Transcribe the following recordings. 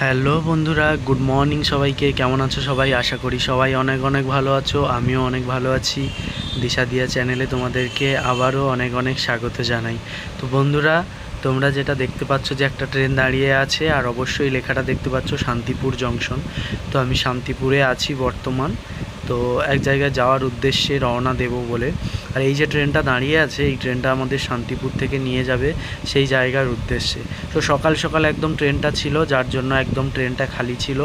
Hello বন্ধুরা, good morning সবাইকে। কেমন আছো সবাই? আশা করি সবাই অনেক অনেক ভালো আছো, আমিও অনেক ভালো আছি। দিশা দিয়া চ্যানেলে তোমাদেরকে আবারও অনেক অনেক স্বাগত জানাই। তো বন্ধুরা তোমরা যেটা দেখতে পাচ্ছ যে একটা ট্রেন দাঁড়িয়ে আছে, আর অবশ্যই লেখাটা দেখতে পাচ্ছ শান্তিপুর জংশন। তো আমি শান্তিপুরে আছি বর্তমান। তো এক জায়গায় যাওয়ার উদ্দেশ্যে রওনা দেব বলে। আর এই যে ট্রেনটা দাঁড়িয়ে আছে, এই ট্রেনটা আমাদের শান্তিপুর থেকে নিয়ে যাবে সেই জায়গার উদ্দেশ্যে। তো সকাল সকাল একদম ট্রেনটা ছিল, যার জন্য একদম ট্রেনটা খালি ছিল।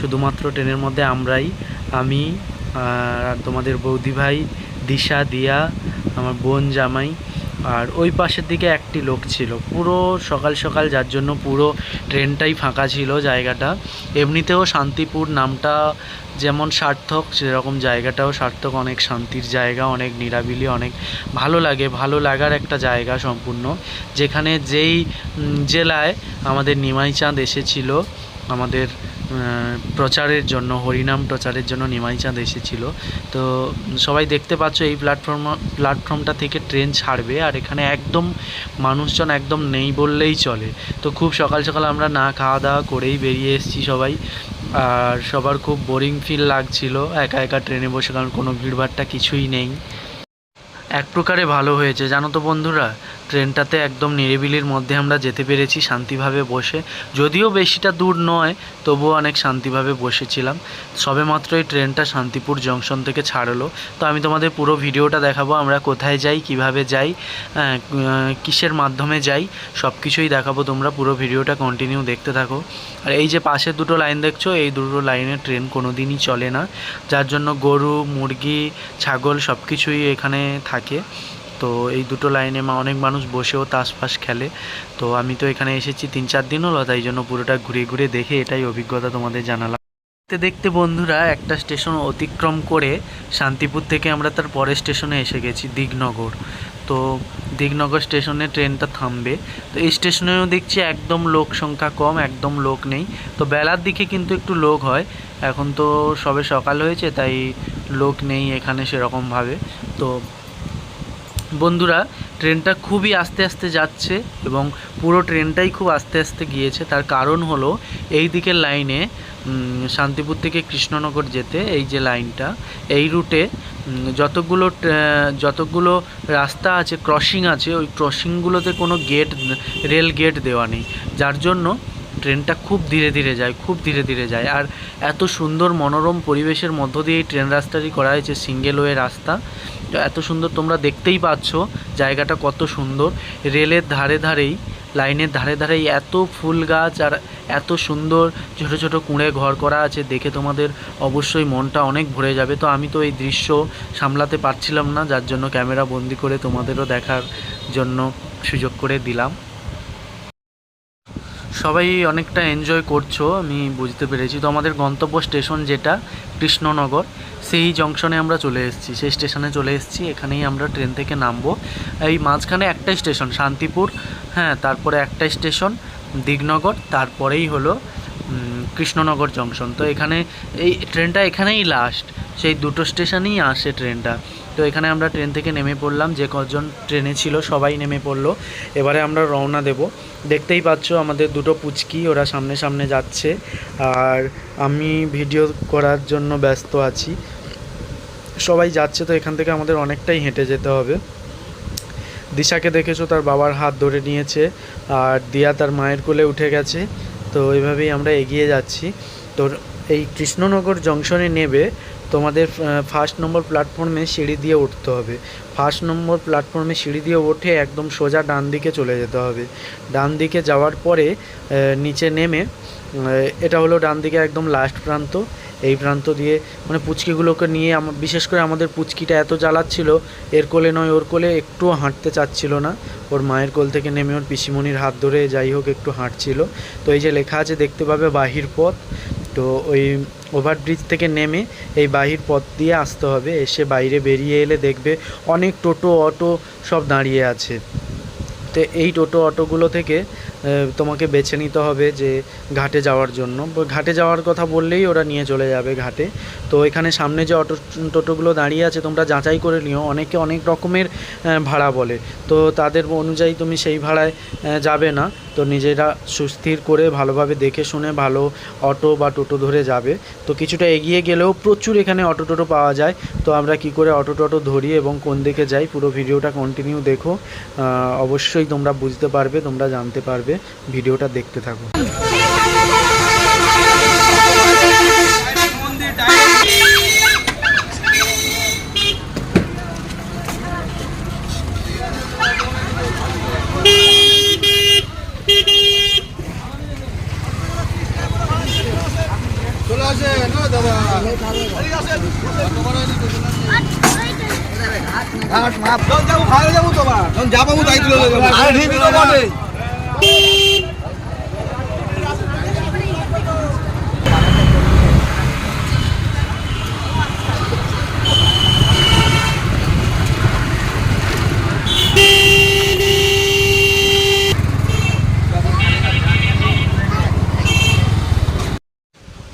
শুধুমাত্র ট্রেনের মধ্যে আমরাই, আমি আর তোমাদের বৌদি ভাই, দিশা, দিয়া, আমার বোন জামাই আর ওই পাশের দিকে একটি লোক ছিল। পুরো সকাল সকাল যার জন্য পুরো ট্রেনটাই ফাঁকা ছিল জায়গাটা। এমনিতেও শান্তিপুর নামটা যেমন সার্থক, সেরকম জায়গাটাও সার্থক। অনেক শান্তির জায়গা, অনেক নিরাবিলি, অনেক ভালো লাগে। ভালো লাগার একটা জায়গা সম্পূর্ণ। যেখানে যেই জেলায় আমাদের নিমাই চাঁদ এসেছিল, আমাদের প্রচারের জন্য, হরিনাম প্রচারের জন্য নিমাই চাঁদ এসেছিল। তো সবাই দেখতে পাচ্ছ এই প্ল্যাটফর্ম প্ল্যাটফর্মটা থেকে ট্রেন ছাড়বে আর এখানে একদম মানুষজন একদম নেই বললেই চলে। তো খুব সকাল সকাল আমরা না খাওয়া দাওয়া করেই বেরিয়ে এসেছি সবাই। আর সবার খুব বোরিং ফিল লাগছিল, একা একা ট্রেনে বসে, কারণ কোনো ভিড়ভাড়টা কিছুই নেই। এক প্রকারে ভালো হয়েছে, জানো তো বন্ধুরা? ট্রেনটাতে একদম নিরিবিলির মধ্যে আমরা যেতে পেরেছি শান্তিভাবে বসে। যদিও বেশিটা দূর নয় তবুও অনেক শান্তিভাবে বসেছিলাম। সবেমাত্র এই ট্রেনটা শান্তিপুর জংশন থেকে ছাড়লো। তো আমি তোমাদের পুরো ভিডিওটা দেখাবো আমরা কোথায় যাই কীভাবে যাই হ্যাঁ, কিসের মাধ্যমে যাই সব কিছুই দেখাবো তোমরা। পুরো ভিডিওটা কন্টিনিউ দেখতে থাকো। আর এই যে পাশে দুটো লাইন দেখছ এই দুটো লাইনে ট্রেন কোনো দিনই চলে না। যার জন্য গরু মুরগি ছাগল সব কিছুই এখানে থাকে। তো এই দুটো লাইনে মা অনেক মানুষ বসেও তাস ফাস খেলে। তো আমি তো এখানে এসেছি তিন চার দিন হলো, তাই জন্য পুরোটা ঘুরে ঘুরে দেখে এটাই অভিজ্ঞতা তোমাদের জানালাম। দেখতে দেখতে বন্ধুরা, একটা স্টেশন অতিক্রম করে শান্তিপুর থেকে আমরা তার পরের স্টেশনে এসে গেছি, দিগনগর। তো দিগনগর স্টেশনে ট্রেনটা থামবে। তো এই স্টেশনেও দেখছি একদম লোক সংখ্যা কম, একদম লোক নেই। তো বেলার দিকে কিন্তু একটু লোক হয়। এখন তো সবে সকাল হয়েছে, তাই লোক নেই এখানে সেরকমভাবে। তো বন্ধুরা, ট্রেনটা খুবই আস্তে আস্তে যাচ্ছে এবং পুরো ট্রেনটাই খুব আস্তে আস্তে গিয়েছে। তার কারণ হলো, এই দিকের লাইনে শান্তিপুর থেকে কৃষ্ণনগর যেতে এই যে লাইনটা, এই রুটে যতগুলো যতগুলো রাস্তা আছে, ক্রসিং আছে, ওই ক্রসিংগুলোতে কোনো গেট, রেল গেট দেওয়া নেই। যার জন্য ট্রেনটা খুব ধীরে ধীরে যায়, খুব ধীরে ধীরে যায়। আর এত সুন্দর মনোরম পরিবেশের মধ্য দিয়ে এই ট্রেন রাস্তাটি করা হয়েছে, সিঙ্গেল ওয়ে রাস্তা। এত সুন্দর তোমরা দেখতেই পাচ্ছ। জায়গাটা কত সুন্দর। রেলের ধারে ধারেই, লাইনের ধারে ধারেই এত ফুল গাছ আর এত সুন্দর ছোট ছোট কুঁড়ে ঘর করা আছে। দেখে তোমাদের অবশ্যই মনটা অনেক ভরে যাবে। তো আমি তো এই দৃশ্য সামলাতে পারছিলাম না, যার জন্য ক্যামেরা বন্দি করে তোমাদেরও দেখার জন্য সুযোগ করে দিলাম। সবাই অনেকটা এনজয় করছ, আমি বুঝতে পেরেছি। তো আমাদের গন্তব্য স্টেশন যেটা, কৃষ্ণনগর, সেই জংশনে আমরা চলে এসেছি। সেই স্টেশনে চলে এসেছি, এখানেই আমরা ট্রেন থেকে নামবো। এই মাঝখানে একটাই স্টেশন শান্তিপুর হ্যাঁ তারপরে একটাই স্টেশন দিগনগর, তারপরেই হলো কৃষ্ণনগর জংশন। তো এখানে এই ট্রেনটা এখানেই লাস্ট সেই দুটো স্টেশনেই আসে ট্রেনটা। তো এখানে আমরা ট্রেন থেকে নেমে পড়লাম, যে কজন ট্রেনে ছিল সবাই নেমে পড়ল। এবারে আমরা রওনা দেব। দেখতেই পাচ্ছ আমাদের দুটো পুচকি, ওরা সামনে সামনে যাচ্ছে। আর আমি ভিডিও করার জন্য ব্যস্ত আছি। সবাই যাচ্ছে, তো এখান থেকে আমাদের অনেকটাই হেঁটে যেতে হবে। দিশাকে দেখেছ, তার বাবার হাত ধরে নিয়েছে। আর দিয়া তার মায়ের কোলে উঠে গেছে। তো এইভাবেই আমরা এগিয়ে যাচ্ছি। তো এই কৃষ্ণনগর জংশনে নেবে, তোমাদের ফার্স্ট নম্বর প্ল্যাটফর্মে সিঁড়ি দিয়ে উঠতে হবে। ফার্স্ট নম্বর প্ল্যাটফর্মে সিঁড়ি দিয়ে ওঠে একদম সোজা ডান দিকে চলে যেতে হবে। ডান দিকে যাওয়ার পরে নিচে নেমে এটা হলো ডান দিকে একদম লাস্ট প্রান্ত। এই প্রান্ত দিয়ে মানে পুচকিগুলোকে নিয়ে বিশেষ করে আমাদের পুচকিটা এত জ্বালাচ্ছিল, এর কোলে নয়, ওর কোলে একটুও হাঁটতে চাচ্ছিল না। ওর মায়ের কোল থেকে নেমে ওর পিসিমণির হাত ধরে যাই হোক একটু হাঁটছিল। তো এই যে লেখা আছে, দেখতে পাবে বাহির পথ। তো ওই ওভারব্রিজ থেকে নেমে এই বাহির পথ দিয়ে আসতে হবে। এসে বাইরে বেরিয়ে এলে দেখবে অনেক টোটো, অটো সব দাঁড়িয়ে আছে। তো এই টোটো, অটোগুলো থেকে তোমাকে বেছে নিতে হবে যে ঘাটে যাওয়ার জন্য। ঘাটে যাওয়ার কথা বললেই ওরা নিয়ে চলে যাবে ঘাটে। তো এখানে সামনে যে অটো, টোটোগুলো দাঁড়িয়ে আছে, তোমরা যাচাই করে নিও। অনেকে অনেক রকমের ভাড়া বলে। তো তাদের অনুযায়ী তুমি সেই ভাড়ায় যাবে না। তো নিজেরা সুস্থির করে ভালোভাবে দেখে শুনে ভালো অটো বা টোটো ধরে যাবে। তো কিছুটা এগিয়ে গেলেও প্রচুর এখানে অটো টোটো পাওয়া যায়। তো আমরা কি করে অটো টোটো ধরি এবং কোন দিকে যাই পুরো ভিডিওটা কন্টিনিউ দেখো। অবশ্যই তোমরা বুঝতে পারবে, তোমরা জানতে পারবে। ভিডিওটা দেখতে থাকো চলে আসে না দাদা ঘাট মাপ যখন যাব খাওয়া যাব তো বা যখন যাব তাই তুলে যাব আর ঠিক তো বটে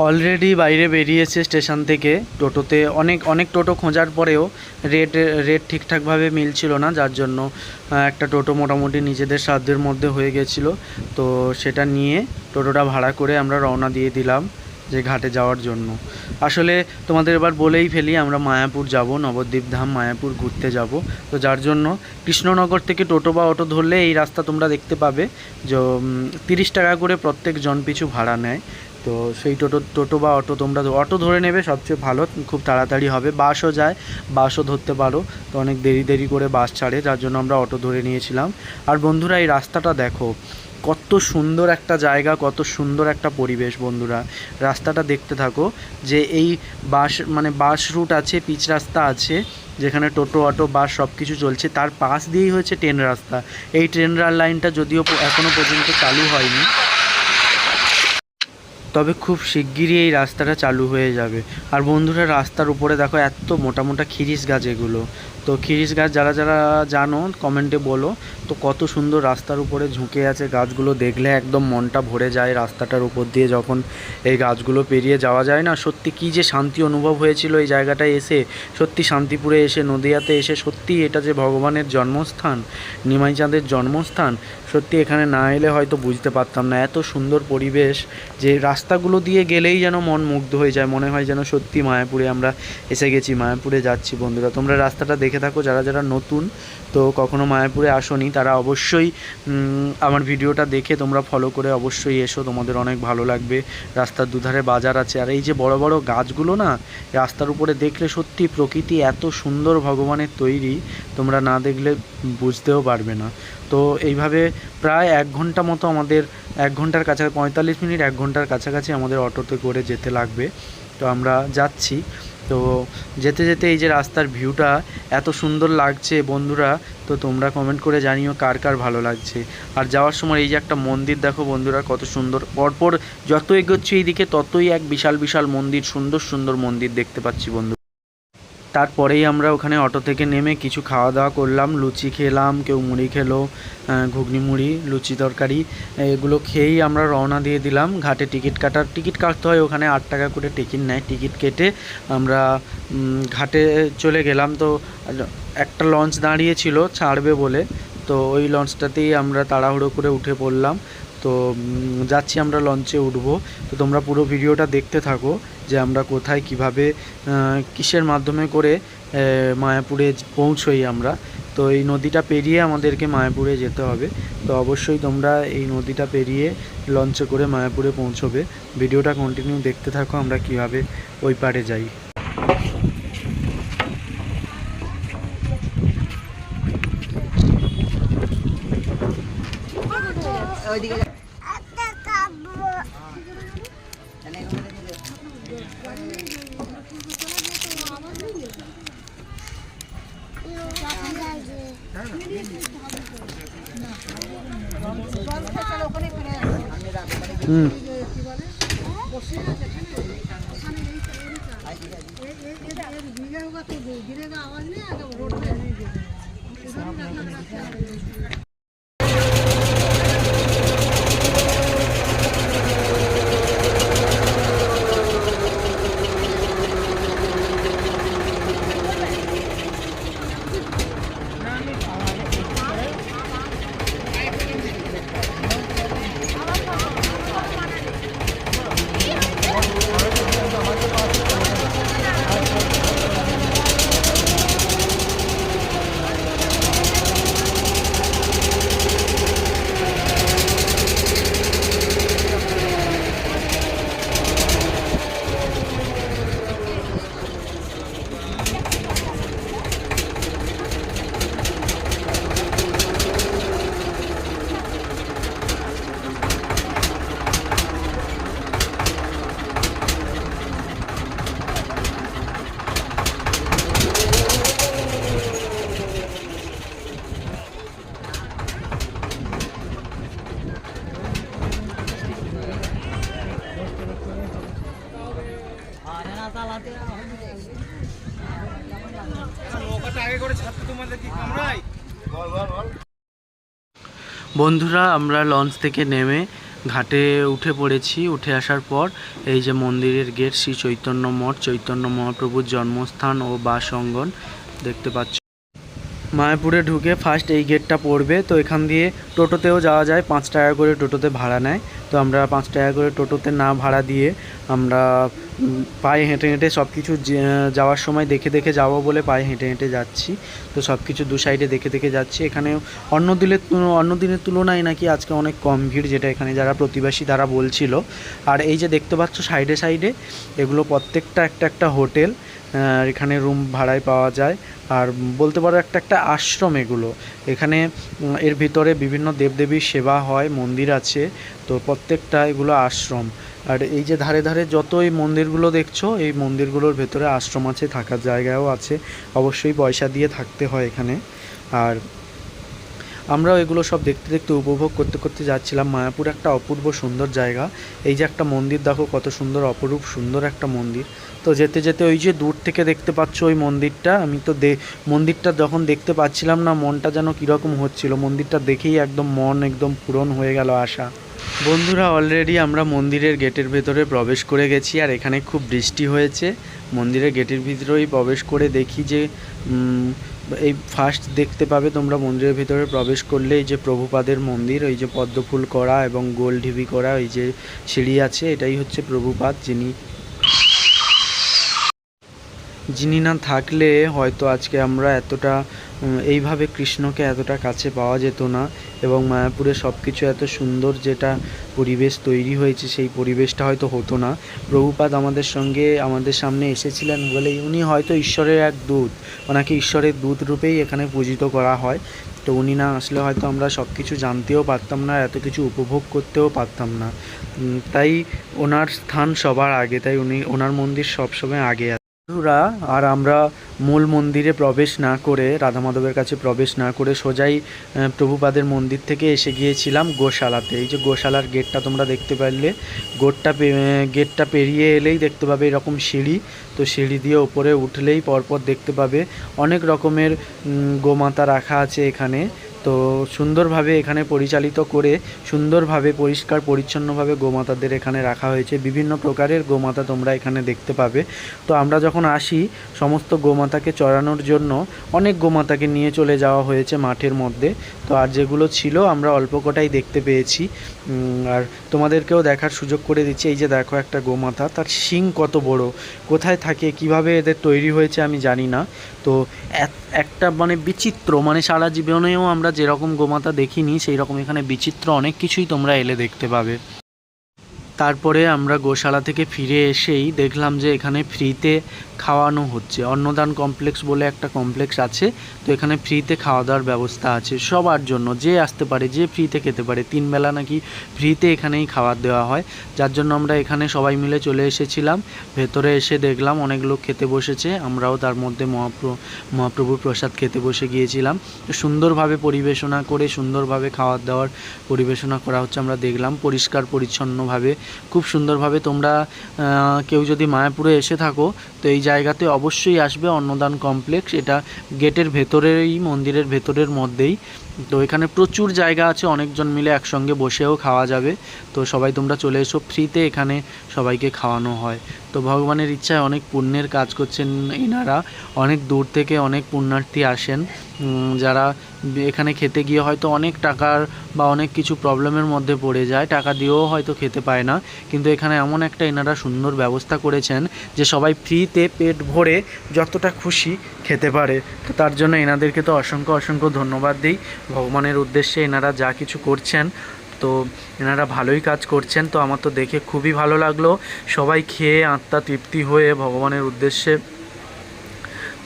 অলরেডি বাইরে বেরিয়েছে স্টেশন থেকে। টোটোতে অনেক অনেক টোটো খোঁজার পরেও রেট রেট ঠিকঠাকভাবে মিলছিল না, যার জন্য একটা টোটো মোটামুটি নিজেদের সাধ্যের মধ্যে হয়ে গেছিল। তো সেটা নিয়ে টোটোটা ভাড়া করে আমরা রওনা দিয়ে দিলাম যে ঘাটে যাওয়ার জন্য। আসলে তোমাদের এবার বলেই ফেলি, আমরা মায়াপুর যাব, নবদ্বীপ ধাম মায়াপুর ঘুরতে যাব। তো যার জন্য কৃষ্ণনগর থেকে টোটো বা অটো ধরলে এই রাস্তা তোমরা দেখতে পাবে যে তিরিশ টাকা করে প্রত্যেক জন পিছু ভাড়া নেয়। তো সেই টোটো টোটো বা অটো তোমরা অটো ধরে নেবে, সবচেয়ে ভালো, খুব তাড়াতাড়ি হবে। বাসও যায়, বাসও ধরতে পারো। তো অনেক দেরি দেরি করে বাস ছাড়ে যার জন্য আমরা অটো ধরে নিয়েছিলাম। আর বন্ধুরা, এই রাস্তাটা দেখো, কত সুন্দর একটা জায়গা, কত সুন্দর একটা পরিবেশ বন্ধুরা। রাস্তাটা দেখতে থাকো, যে এই বাস মানে বাস রুট আছে, পিচ রাস্তা আছে, যেখানে টোটো, অটো, বাস সব কিছু চলছে। তার পাশ দিয়েই হয়েছে ট্রেন রাস্তা। এই ট্রেন লাইনটা যদিও প- এখনও পর্যন্ত চালু হয়নি। তবে খুব শিগগিরই এই রাস্তাটা চালু হয়ে যাবে। আর বন্ধুরা, রাস্তার উপরে দেখো এত মোটা মোটা খিরিস গাছ এগুলো। তো খিরিস গাছ যারা যারা জানো, কমেন্টে বলো, তো কত সুন্দর রাস্তার উপরে ঝুঁকে আছে গাছগুলো। দেখলে একদম মনটা ভরে যায় রাস্তাটার উপর দিয়ে যখন এই গাছগুলো পেরিয়ে যাওয়া যায় না। সত্যি কী যে শান্তি অনুভব হয়েছিল এই জায়গাটায় এসে। সত্যি শান্তিপুরে এসে, নদিয়াতে এসে, সত্যি এটা যে ভগবানের জন্মস্থান নিমাই চাঁদের জন্মস্থান, সত্যি এখানে না এলে হয়তো বুঝতে পারতাম না। এত সুন্দর পরিবেশ যে রাস্তাগুলো দিয়ে গেলেই যেন মন মুগ্ধ হয়ে যায়। মনে হয় যেন সত্যি মায়াপুরে আমরা এসে গেছি, মায়াপুরে যাচ্ছি। বন্ধুরা, তোমরা রাস্তাটা দেখে থাকো, যারা যারা নতুন, তো কখনো মায়াপুরে আসোনি, তারা অবশ্যই আমার ভিডিওটা দেখে তোমরা ফলো করে অবশ্যই এসো, তোমাদের অনেক ভালো লাগবে। রাস্তার দুধারে বাজার আছে, আর এই যে বড় বড় গাছগুলো না, রাস্তার উপরে দেখলে সত্যি প্রকৃতি এত সুন্দর ভগবানের তৈরি, তোমরা না দেখলে বুঝতেও পারবে না। তো এইভাবে প্রায় এক ঘণ্টা মতো আমাদের, এক ঘণ্টার কাছাকাছি, পঁয়তাল্লিশ মিনিট, এক ঘণ্টার কাছাকাছি আমাদের অটোতে করে যেতে লাগবে। তো আমরা যাচ্ছি। তো যেতে যেতে এই যে রাস্তার ভিউটা এত সুন্দর লাগছে বন্ধুরা, তো তোমরা কমেন্ট করে জানিও কার কার ভালো লাগছে। আর যাওয়ার সময় এই যে একটা মন্দির দেখো বন্ধুরা, কত সুন্দর। পরপর যত এগোচ্ছি এইদিকে ততই এক বিশাল বিশাল মন্দির, সুন্দর সুন্দর মন্দির দেখতে পাচ্ছি বন্ধু তারপরেই আমরা ওখানে অটো থেকে নেমে কিছু খাওয়া দাওয়া করলাম, লুচি খেলাম, কেউ মুড়ি খেলো ঘুগনি মুড়ি, লুচি তরকারি, এগুলো খেয়েই আমরা রওনা দিয়ে দিলাম। ঘাটে টিকিট কাটার, টিকিট কাটতে হয় ওখানে আট টাকা করে টিকিট নেয়। টিকিট কেটে আমরা ঘাটে চলে গেলাম। তো একটা লঞ্চ দাঁড়িয়েছিল, ছাড়বে বলে। তো ওই লঞ্চটাতেই আমরা তাড়াহুড়ো করে উঠে পড়লাম। তো যাচ্ছি আমরা লঞ্চে উঠবো। তো তোমরা পুরো ভিডিওটা দেখতে থাকো। যে আমরা কোথায় কীভাবে কিসের মাধ্যমে করে মায়াপুরে পৌঁছোই আমরা। তো এই নদীটা পেরিয়ে আমাদেরকে মায়াপুরে যেতে হবে। তো অবশ্যই তোমরা এই নদীটা পেরিয়ে লঞ্চে করে মায়াপুরে পৌঁছবে। ভিডিওটা কন্টিনিউ দেখতে থাকো, আমরা কীভাবে ওই পারে যাই। ওইদিকে Mm. বন্ধুরা, আমরা লঞ্চ থেকে নেমে ঘাটে উঠে পড়েছি। উঠে আসার পর এই যে মন্দিরের গেট, শ্রী চৈতন্য মঠ, চৈতন্য মহাপ্রভুর জন্মস্থান ও বাস অঙ্গন দেখতে পাচ্ছ। মায়াপুরে ঢুকে ফার্স্ট এই গেটটা পড়বে। তো এখান দিয়ে টোটোতেও যাওয়া যায়। পাঁচ টাকা করে টোটোতে ভাড়া নেয়। তো আমরা পাঁচ টাকা করে টোটোতে না ভাড়া দিয়ে আমরা পায়ে হেঁটে হেঁটে সব কিছু যাওয়ার সময় দেখে দেখে যাব বলে পায়ে হেঁটে হেঁটে যাচ্ছি। তো সব কিছু দু সাইডে দেখে দেখে যাচ্ছি। এখানে অন্য দিনের অন্য দিনের তুলনায় নাকি আজকে অনেক কম ভিড়, যেটা এখানে যারা প্রতিবাসী তারা বলছিল। আর এই যে দেখতে পাচ্ছ সাইডে সাইডে এগুলো প্রত্যেকটা একটা একটা হোটেল এখানে রুম ভাড়ায় পাওয়া যায়। আর বলতে পারো একটা একটা আশ্রম এগুলো। এখানে এর ভিতরে বিভিন্ন দেবদেবীর সেবা হয়, মন্দির আছে। তো প্রত্যেকটা এগুলো আশ্রম। আর এই যে ধারে ধারে যত এই মন্দিরগুলো দেখছ, এই মন্দিরগুলোর ভেতরে আশ্রম আছে, থাকার জায়গাও আছে। অবশ্যই পয়সা দিয়ে থাকতে হয় এখানে। আর আমরাও এগুলো সব দেখতে দেখতে উপভোগ করতে করতে যাচ্ছিলাম। মায়াপুর একটা অপূর্ব সুন্দর জায়গা। এই যে একটা মন্দির, দেখো কত সুন্দর, অপরূপ সুন্দর একটা মন্দির। তো যেতে যেতে ওই যে দূর থেকে দেখতে পাচ্ছ ওই মন্দিরটা, আমি তো দে মন্দিরটা যখন দেখতে পাচ্ছিলাম না, মনটা যেন কীরকম হচ্ছিল। মন্দিরটা দেখেই একদম মন একদম পূরণ হয়ে গেল আশা। বন্ধুরা অলরেডি আমরা মন্দিরের গেটের ভেতরে প্রবেশ করে গেছি আর এখানে খুব বৃষ্টি হয়েছে। মন্দিরের গেটের ভিতরেই প্রবেশ করে দেখি যে এই ফার্স্ট দেখতে পাবে তোমরা মন্দিরের ভিতরে প্রবেশ করলে এই যে প্রভুপাদের মন্দির ওই যে পদ্মফুল করা এবং গোল ঢিবি করা ওই যে সিঁড়ি আছে, এটাই হচ্ছে প্রভুপাদ, যিনি যিনি না থাকলে হয়তো আজকে আমরা এতটা এইভাবে কৃষ্ণকে এতটা কাছে পাওয়া যেত না। এবং মায়াপুরে সব কিছু এত সুন্দর যেটা পরিবেশ তৈরি হয়েছে, সেই পরিবেশটা হয়তো হতো না। প্রভুপাদ আমাদের সঙ্গে আমাদের সামনে এসেছিলেন বলেই উনি হয়তো ঈশ্বরের এক দূত, ওনাকে ঈশ্বরের দূত রূপেই এখানে পূজিত করা হয়। তো উনি না আসলে হয়তো আমরা সব কিছু জানতেও পারতাম না, এত কিছু উপভোগ করতেও পারতাম না। তাই ওনার স্থান সবার আগে, তাই উনি, ওনার মন্দির সবসময় আগে বন্ধুরা, আর আমরা মূল মন্দিরে প্রবেশ না করে, রাধা মাধবের কাছে প্রবেশ না করে সোজাই প্রভুপাদের মন্দির থেকে এসে গিয়েছিলাম গোশালাতে। এই যে গোশালার গেটটা তোমরা দেখতে পারলে, গোটটা গেটটা পেরিয়ে এলেই দেখতে পাবে এরকম সিঁড়ি। তো সিঁড়ি দিয়ে ওপরে উঠলেই পরপর দেখতে পাবে অনেক রকমের গোমাতা রাখা আছে এখানে। তো সুন্দরভাবে এখানে পরিচালিত করে সুন্দরভাবে, পরিষ্কার, পরিচ্ছন্নভাবে গোমাতাদের এখানে রাখা হয়েছে। বিভিন্ন প্রকারের গোমাতা তোমরা এখানে দেখতে পাবে। তো আমরা যখন আসি, সমস্ত গোমাতাকে চড়ানোর জন্য অনেক গোমাতাকে নিয়ে চলে যাওয়া হয়েছে মাঠের মধ্যে। তো আর যেগুলো ছিল আমরা অল্প কটাই দেখতে পেয়েছি। আর তোমাদেরকেও দেখার সুযোগ করে দিচ্ছি। এই যে দেখো একটা গোমাতা, তার শিং কত বড়, কোথায় থাকে, কীভাবে এদের তৈরি হয়েছে আমি জানি না। তো এক- একটা মানে বিচিত্র মানে সারা জীবনেও আমরা যেরকম গোমাতা দেখিনি সেই রকম এখানে বিচিত্র অনেক কিছুই তোমরা এলে দেখতে পাবে। তারপরে আমরা গোশালা থেকে ফিরে এসেই দেখলাম যে এখানে ফ্রিতে খাওয়ানো হচ্ছে। অন্নদান কমপ্লেক্স বলে একটা কমপ্লেক্স আছে, তো এখানে ফ্রিতে খাওয়া দাওয়ার ব্যবস্থা আছে সবার জন্য। যে আসতে পারে, যে ফ্রিতে খেতে পারে। তিন বেলা নাকি ফ্রিতে এখানেই খাবার দেওয়া হয়। যার জন্য আমরা এখানে সবাই মিলে চলে এসেছিলাম। ভেতরে এসে দেখলাম অনেক লোক খেতে বসেছে। আমরাও তার মধ্যে মহাপ্র, মহাপ্রভুর প্রসাদ খেতে বসে গিয়েছিলাম। সুন্দরভাবে পরিবেশনা করে, সুন্দরভাবে খাওয়ার দাওয়ার পরিবেশনা করা হচ্ছে, আমরা দেখলাম পরিষ্কার, পরিচ্ছন্নভাবে খুব সুন্দরভাবে তোমরা কেউ যদি মায়াপুরে এসে থাকো, তো এই জায়গাতে অবশ্যই আসবে অন্নদান কমপ্লেক্স এটা গেটের ভেতরেই মন্দিরের ভেতরের মধ্যেই। তো এখানে প্রচুর জায়গা আছে, অনেকজন মিলে একসঙ্গে বসেও খাওয়া যাবে। তো সবাই তোমরা চলে এসো, ফ্রিতে এখানে সবাইকে খাওয়ানো হয়। তো ভগবানের ইচ্ছায় অনেক পুণ্যের কাজ করছেন এনারা অনেক দূর থেকে অনেক পুণ্যার্থী আসেন। যারা এখানে খেতে গিয়ে হয়তো অনেক টাকার বা অনেক কিছু প্রবলেমের মধ্যে পড়ে যায়, টাকা দিয়েও হয়তো খেতে পায় না। কিন্তু এখানে এমন একটা এনারা সুন্দর ব্যবস্থা করেছেন যে সবাই ফ্রিতে পেট ভরে যতটা খুশি খেতে পারে। তার জন্য এনাদেরকে তো অসংখ্য অসংখ্য ধন্যবাদ দিই। ভগবানের উদ্দেশ্যে এনারা যা কিছু করছেন, তো এনারা ভালোই কাজ করছেন। তো আমার তো দেখে খুবই ভালো লাগল। সবাই খেয়ে আত্মা তৃপ্তি হয়ে ভগবানের উদ্দেশ্যে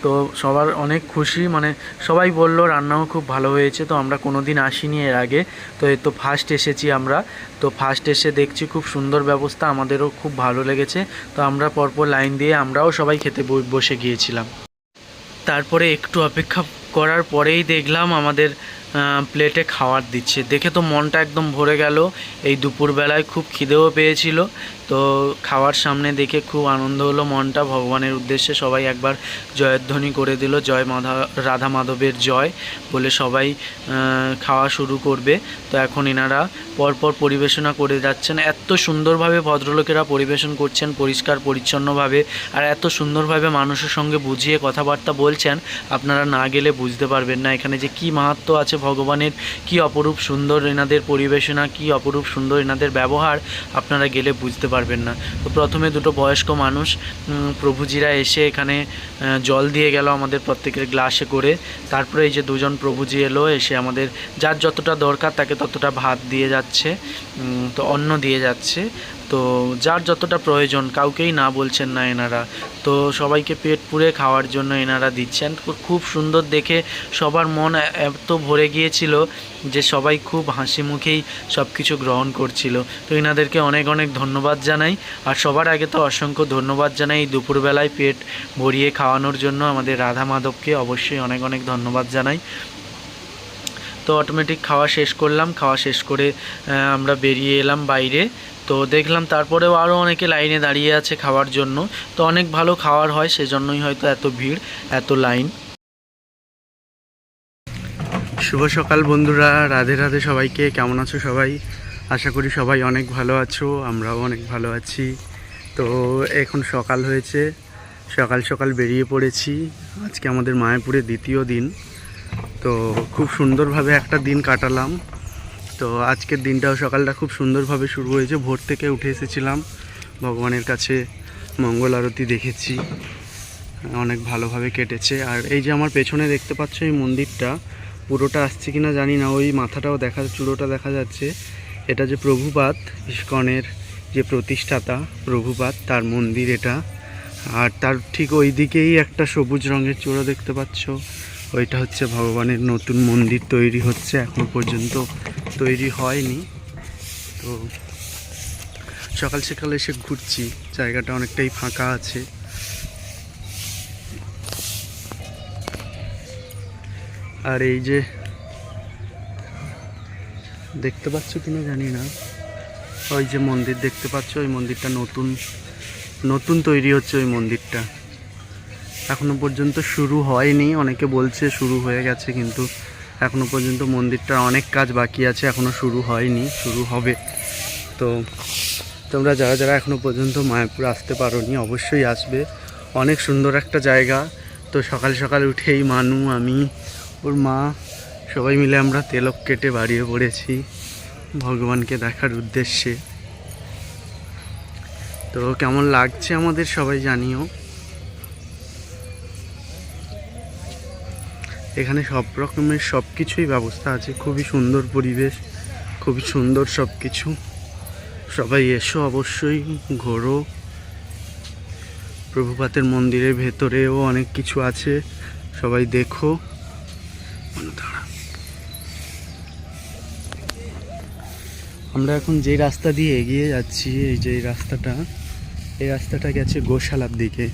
তো সবার অনেক খুশি মানে সবাই বলল রান্নাও খুব ভালো হয়েছে, তো আমরা কোনো দিন আসিনি এর আগে। তো এই তো ফার্স্ট এসেছি আমরা। তো ফার্স্ট এসে দেখছি খুব সুন্দর ব্যবস্থা, আমাদেরও খুব ভালো লেগেছে। তো আমরা পরপর লাইন দিয়ে আমরাও সবাই খেতে বসে গিয়েছিলাম। তারপরে একটু অপেক্ষা করার পরেই দেখলাম আমাদের প্লেটে খাবার দিচ্ছে। দেখে তো মনটা একদম ভরে গেল। এই দুপুরবেলায় খুব খিদেও পেয়েছিল। তো খাওয়ার সামনে দেখে খুব আনন্দ হলো। মনটা ভগবানের উদ্দেশ্যে সবাই একবার জয়ধ্বনি করে দিল, জয় মাধা, রাধা মাধবের জয় বলে সবাই খাওয়া শুরু করবে। তো এখন এনারা পরপর পরিবেশনা করে যাচ্ছেন। এত সুন্দরভাবে ভদ্রলোকেরা পরিবেশন করছেন, পরিষ্কার, পরিচ্ছন্নভাবে। আর এত সুন্দরভাবে মানুষের সঙ্গে বুঝিয়ে কথাবার্তা বলছেন, আপনারা না গেলে বুঝতে পারবেন না এখানে যে কি মাহাত্ম আছে ভগবানের, কি অপরূপ সুন্দর এনাদের পরিবেশনা, কি অপরূপ সুন্দর এনাদের ব্যবহার, আপনারা গেলে বুঝতে পারবেন। না। তো প্রথমে দুটো বয়স্ক মানুষ প্রভুজিরা এসে এখানে জল দিয়ে গেল আমাদের প্রত্যেকের গ্লাসে করে। তারপরে এই যে দুজন প্রভুজি এলো, এসে আমাদের যার যতটা দরকার তাকে ততটা ভাত দিয়ে যাচ্ছে তো অন্ন দিয়ে যাচ্ছে। তো যার যতটা প্রয়োজন কাউকেই না বলছেন না এনারা। তো সবাইকে পেট পুড়ে খাওয়ার জন্য এনারা দিচ্ছেন। খুব সুন্দর দেখে সবার মন এত ভরে গিয়েছিল যে সবাই খুব হাসি মুখেই সব কিছু গ্রহণ করছিল। তো এনাদেরকে অনেক অনেক ধন্যবাদ জানাই। আর সবার আগে তো অসংখ্য ধন্যবাদ জানাই এই দুপুরবেলায় পেট ভরিয়ে খাওয়ানোর জন্য আমাদের রাধা মাধবকে অবশ্যই অনেক অনেক ধন্যবাদ জানাই। তো অটোমেটিক খাওয়া শেষ করলাম। খাওয়া শেষ করে আমরা বেরিয়ে এলাম বাইরে। তো দেখলাম তারপরেও আরও অনেকে লাইনে দাঁড়িয়ে আছে খাওয়ার জন্য। তো অনেক ভালো খাওয়ার হয়, সেজন্যই হয়তো এত ভিড়, এত লাইন। শুভ সকাল বন্ধুরা, রাধে রাধে সবাইকে, কেমন আছো সবাই? আশা করি সবাই অনেক ভালো আছো, আমরাও অনেক ভালো আছি। তো এখন সকাল হয়েছে, সকাল সকাল বেরিয়ে পড়েছি। আজকে আমাদের মায়াপুরে দ্বিতীয় দিন। তো খুব সুন্দরভাবে একটা দিন কাটালাম। তো আজকের দিনটাও সকালটা খুব সুন্দরভাবে শুরু হয়েছে। ভোর থেকে উঠে এসেছিলাম। ভগবানের কাছে মঙ্গল আরতি দেখেছি। অনেক ভালোভাবে কেটেছে। আর এই যে আমার পেছনে দেখতে পাচ্ছ এই মন্দিরটা, পুরোটা আসছে কিনা জানি না। ওই মাথাটাও দেখা চূড়োটা দেখা যাচ্ছে। এটা যে প্রভুপাত, ইস্কনের যে প্রতিষ্ঠাতা প্রভুপাত, তার মন্দির এটা। আর তার ঠিক ওই দিকেই একটা সবুজ রঙের চূড়ো দেখতে পাচ্ছ। ওইটা হচ্ছে ভগবানের নতুন মন্দির তৈরি হচ্ছে, এখনও পর্যন্ত তৈরি হয়নি। তো সকাল সকাল এসে ঘুরছি, জায়গাটা অনেকটাই ফাঁকা আছে। আর এই যে দেখতে পাচ্ছ কিনা জানি না, ওই যে মন্দির দেখতে পাচ্ছ, ওই মন্দিরটা নতুন নতুন তৈরি হচ্ছে ওই মন্দিরটা। এখনও পর্যন্ত শুরু হয়নি। অনেকে বলছে শুরু হয়ে গেছে, কিন্তু এখনও পর্যন্ত মন্দিরটার অনেক কাজ বাকি আছে, এখনও শুরু হয়নি, শুরু হবে। তো তোমরা যারা যারা এখনও পর্যন্ত মায়াপুর আসতে পারোনি, অবশ্যই আসবে। অনেক সুন্দর একটা জায়গা। তো সকাল সকাল উঠেই মানু, আমি, ওর মা, সবাই মিলে আমরা তেলক কেটে বাড়িয়ে পড়েছি ভগবানকে দেখার উদ্দেশ্যে। তো কেমন লাগছে আমাদের সবাই জানিও। এখানে সব রকমের সব কিছুই ব্যবস্থা আছে। খুবই সুন্দর পরিবেশ, খুবই সুন্দর সব কিছু। সবাই এসো অবশ্যই, ঘোরো। প্রভুপাতের মন্দিরের ভেতরেও অনেক কিছু আছে। সবাই দেখো। আমরা এখন যে রাস্তা দিয়ে এগিয়ে যাচ্ছি, এই যে রাস্তাটা, এই রাস্তাটা গেছে গোশালার দিকে।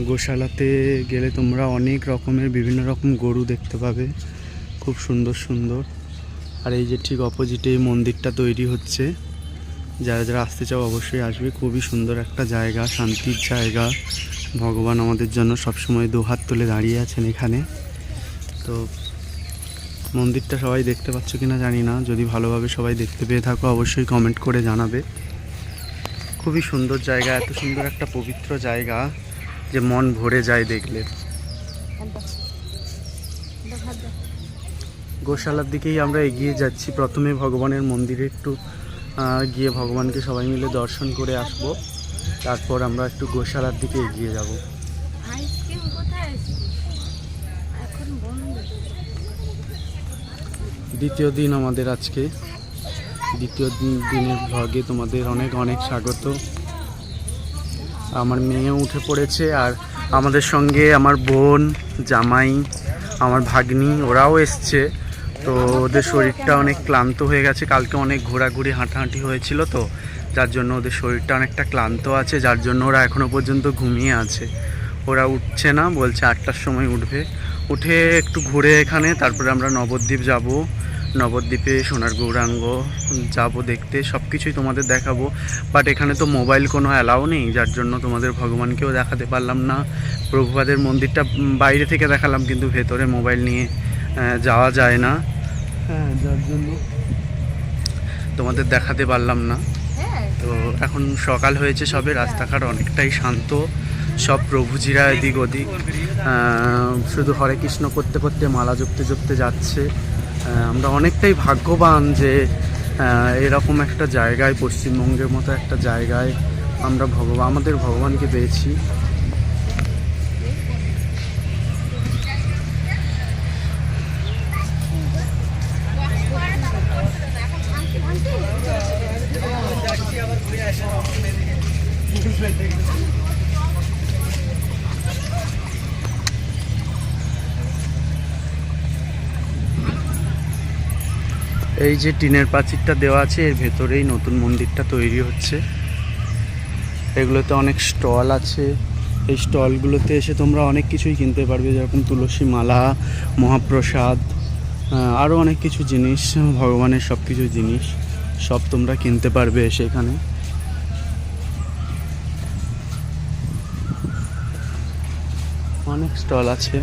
গোশালাতে গেলে তোমরা অনেক রকমের, বিভিন্ন রকম গরু দেখতে পাবে। খুব সুন্দর সুন্দর। আর এই যে ঠিক অপোজিটে এই মন্দিরটা তৈরি হচ্ছে। যারা যারা আসতে চাও অবশ্যই আসবে। খুবই সুন্দর একটা জায়গা, শান্তির জায়গা। ভগবান আমাদের জন্য সবসময় হাত তুলে দাঁড়িয়ে আছেন এখানে। তো মন্দিরটা সবাই দেখতে পাচ্ছ কিনা জানি না। যদি ভালোভাবে সবাই দেখতে পেয়ে থাকো, অবশ্যই কমেন্ট করে জানাবে। খুবই সুন্দর জায়গা, এত সুন্দর একটা পবিত্র জায়গা। যে মন ভরে যায় দেখলে। গোশালার দিকেই আমরা এগিয়ে যাচ্ছি। প্রথমে ভগবানের মন্দিরে একটু গিয়ে ভগবানকে সবাই মিলে দর্শন করে আসব। তারপর আমরা একটু গোশালার দিকে এগিয়ে যাব। দ্বিতীয় দিন আমাদের আজকে। দ্বিতীয় দিন দিনের ভ্লগে তোমাদের অনেক অনেক স্বাগত। আমার মেয়েও উঠে পড়েছে আর আমাদের সঙ্গে আমার বোন, জামাই, আমার ভাগ্নি, ওরাও এসছে। তো ওদের শরীরটা অনেক ক্লান্ত হয়ে গেছে। কালকে অনেক ঘোরাঘুরি, হাঁটাহাঁটি হয়েছিল তো, যার জন্য ওদের শরীরটা অনেকটা ক্লান্ত আছে, যার জন্য ওরা এখনও পর্যন্ত ঘুমিয়ে আছে। ওরা উঠছে না, বলছে আটটার সময় উঠবে। উঠে একটু ঘুরে এখানে, তারপরে আমরা নবদ্বীপ যাব। নবদ্বীপে সোনার গৌরাঙ্গ যাব দেখতে সব কিছুই তোমাদের দেখাবো। বাট এখানে তো মোবাইল কোনো অ্যালাউ নেই যার জন্য তোমাদের ভগবানকেও দেখাতে পারলাম না। প্রভুপাদের মন্দিরটা বাইরে থেকে দেখালাম কিন্তু ভেতরে মোবাইল নিয়ে যাওয়া যায় না। হ্যাঁ যার জন্য। তোমাদের দেখাতে পারলাম না। তো এখন সকাল হয়েছে সবে রাস্তাঘাট অনেকটাই শান্ত। সব প্রভুজিরা এদিক ওদিক শুধু হরে কৃষ্ণ করতে করতে মালা জপতে জপতে যাচ্ছে। আমরা অনেকটাই ভাগ্যবান যে এরকম একটা জায়গায়, পশ্চিমবঙ্গের মতো একটা জায়গায় আমরা ভগবান আমাদের ভগবানকে পেয়েছি। এই যে টিনের প্রাচীরটা দেওয়া আছে, এর ভেতরেই নতুন মন্দিরটা তৈরি হচ্ছে। এগুলোতে অনেক স্টল আছে। এই স্টলগুলোতে এসে তোমরা অনেক কিছুই কিনতে পারবে, যেরকম তুলসী মালা মহাপ্রসাদ আরও অনেক কিছু জিনিস, ভগবানের সব কিছু জিনিস, সব তোমরা কিনতে পারবে এসে এখানে অনেক স্টল আছে।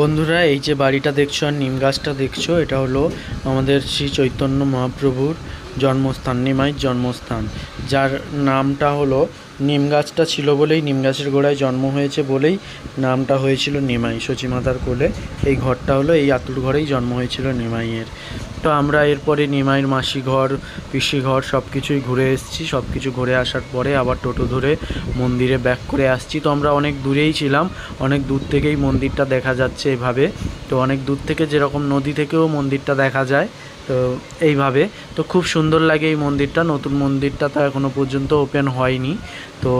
বন্ধুরা, এই যে বাড়িটা দেখছ আর নিম গাছটা দেখছ, এটা হলো আমাদের শ্রী চৈতন্য মহাপ্রভুর জন্মস্থান, নিমাইয়ের জন্মস্থান। যার নামটা হলো নিম গাছটা ছিল বলেই নিম গাছের গোড়ায় জন্ম হয়েছে বলেই নামটা হয়েছিল নিমাই। সচিমাতার কোলে এই ঘরটা হলো, এই আতুর ঘরেই জন্ম হয়েছিল নিমাইয়ের। তো আমরা এরপরে নিমাইয়ের মাসি ঘর, পিসি ঘর সব কিছুই ঘুরে এসেছি। সব কিছু ঘুরে আসার পরে আবার টোটো ধরে মন্দিরে ব্যাক করে আসছি। তো আমরা অনেক দূরেই ছিলাম, অনেক দূর থেকেই মন্দিরটা দেখা যাচ্ছে এভাবে। তো অনেক দূর থেকে যেরকম নদী থেকেও মন্দিরটা দেখা যায়। তো এইভাবে। তো খুব সুন্দর লাগে এই মন্দিরটা। নতুন মন্দিরটা তো এখনও পর্যন্ত ওপেন হয়নি। তো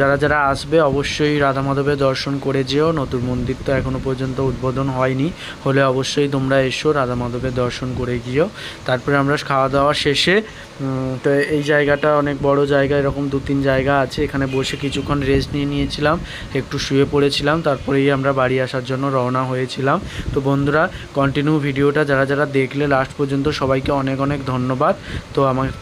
যারা যারা আসবে অবশ্যই রাধা মাধবের দর্শন করে যেও। নতুন মন্দির তো এখনও পর্যন্ত উদ্বোধন হয়নি। হলে অবশ্যই তোমরা এসো রাধা মাধবের দর্শন করে গিয়েও। তারপরে আমরা খাওয়া দাওয়া শেষে তো এই জায়গাটা অনেক বড় জায়গা, এরকম দু তিন জায়গা আছে। এখানে বসে কিছুক্ষণ রেস্ট নিয়ে নিয়েছিলাম, একটু শুয়ে পড়েছিলাম, তারপরেই আমরা বাড়ি আসার জন্য রওনা হয়েছিলাম। তো বন্ধুরা কন্টিনিউ ভিডিওটা যারা যারা দেখলে লাস্ট পর্যন্ত সবাইকে অনেক অনেক ধন্যবাদ। তো আমাকে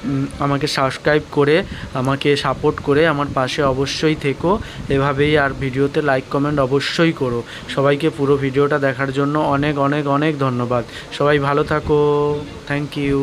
আমাকে সাবস্ক্রাইব করে, আমাকে সাপোর্ট করে আমার পাশে অবশ্যই থেকো। এভাবেই আর ভিডিওতে লাইক কমেন্ট অবশ্যই করো। সবাইকে পুরো ভিডিওটা দেখার জন্য অনেক অনেক অনেক ধন্যবাদ। সবাই ভালো থাকো। Thank you